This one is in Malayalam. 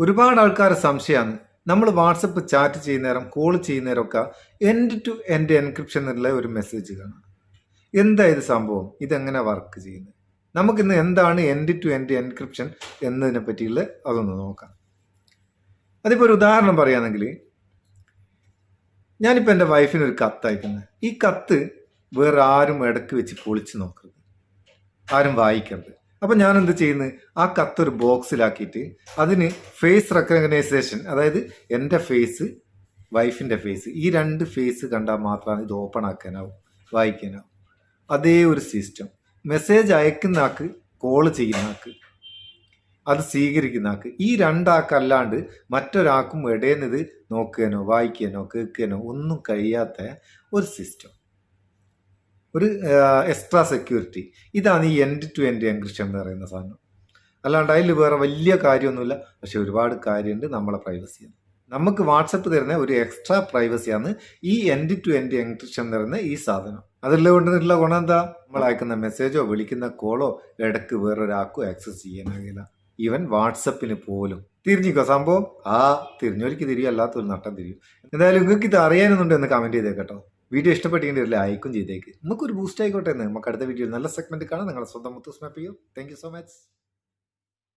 ഒരുപാട് ആൾക്കാർ സംശയമാണ്. നമ്മൾ വാട്സപ്പ് ചാറ്റ് ചെയ്യുന്ന നേരം കോൾ ചെയ്യുന്ന നേരമൊക്കെ എൻഡ് ടു എൻഡ് എൻക്രിപ്ഷൻ എന്നുള്ള ഒരു മെസ്സേജ് കാണാം. എന്താ ഇത് സംഭവം? ഇതെങ്ങനെ വർക്ക് ചെയ്യുന്നത്? നമുക്കിന്ന് എന്താണ് എൻഡ് ടു എൻഡ് എൻക്രിപ്ഷൻ എന്നതിനെ പറ്റിയുള്ള അതൊന്ന് നോക്കാം. അതിപ്പോൾ ഒരു ഉദാഹരണം പറയുകയാണെങ്കിൽ ഞാനിപ്പോൾ എന്റെ വൈഫിന് ഒരു കത്ത് അയക്കുന്നത്. ഈ കത്ത് വേറെ ആരും ഇടയ്ക്ക് വെച്ച് പൊളിച്ച് നോക്കരുത്. ആരും വായിക്കരുത്. അപ്പം ഞാൻ എന്ത് ചെയ്യുന്നത് ആ കത്ത് ഒരു ബോക്സിലാക്കിയിട്ട് അതിന് ഫേസ് റെക്കഗ്നൈസേഷൻ അതായത് എന്റെ ഫേസ് വൈഫിന്റെ ഫേസ് ഈ രണ്ട് ഫേസ് കണ്ടാൽ മാത്രമാണ് ഇത് ഓപ്പൺ ആക്കാനാവും വായിക്കാനാവും. അതേ ഒരു സിസ്റ്റം മെസ്സേജ് അയക്കുന്ന ആൾക്ക് കോൾ ചെയ്യുന്ന ആൾക്ക് അത് സ്വീകരിക്കുന്ന ആൾക്ക് ഈ രണ്ടാൾക്കല്ലാണ്ട് മറ്റൊരാൾക്കും ഇടയിൽ നിന്ന് നോക്കാനോ വായിക്കാനോ കേൾക്കാനോ ഒന്നും കഴിയാത്ത ഒരു സിസ്റ്റം ഒരു എക്സ്ട്രാ സെക്യൂരിറ്റി ഇതാണ് ഈ എൻഡ് ടു എൻഡ് എൻക്രിപ്ഷൻ എന്ന് പറയുന്ന സാധനം. അല്ലാണ്ട് അതിൽ വേറെ വലിയ കാര്യമൊന്നുമില്ല. പക്ഷെ ഒരുപാട് കാര്യമുണ്ട് നമ്മളെ പ്രൈവസി നമുക്ക് വാട്സപ്പ് തരുന്ന ഒരു എക്സ്ട്രാ പ്രൈവസിയാണ് ഈ എൻഡ് ടു എൻഡ് എൻക്രിപ്ഷൻ എന്ന് പറയുന്ന ഈ സാധനം. അതെല്ലാം കൊണ്ടുള്ള ഗുണം എന്താ? നമ്മൾ അയക്കുന്ന മെസ്സേജോ വിളിക്കുന്ന കോളോ ഇടയ്ക്ക് വേറൊരാൾക്കോ ആക്സസ് ചെയ്യാനാകില്ല. ഈവൻ വാട്സപ്പിന് പോലും. തിരിഞ്ഞിക്കോ സംഭവം? ആ തിരിഞ്ഞൊരിക്ക് തിരിയും അല്ലാത്തൊരു നട്ടം തിരിയും. എന്തായാലും നിങ്ങൾക്ക് ഇത് അറിയാനൊന്നുണ്ട് എന്ന് കമന്റ് ചെയ്തേക്കട്ടോ വീഡിയോ ഇഷ്ടപ്പെട്ടെങ്കിൽ ലൈക്കും ചെയ്തേക്ക്. നമുക്കൊരു ബൂസ്റ്റ് ആയിക്കോട്ടെ എന്ന്. നമുക്ക് അടുത്ത വീഡിയോ നല്ല സെഗ്മെന്റ് കാണാം. നിങ്ങളുടെ സ്വന്തം മുത്തു സ്നാപ്പ് ചെയ്യും. Thank so much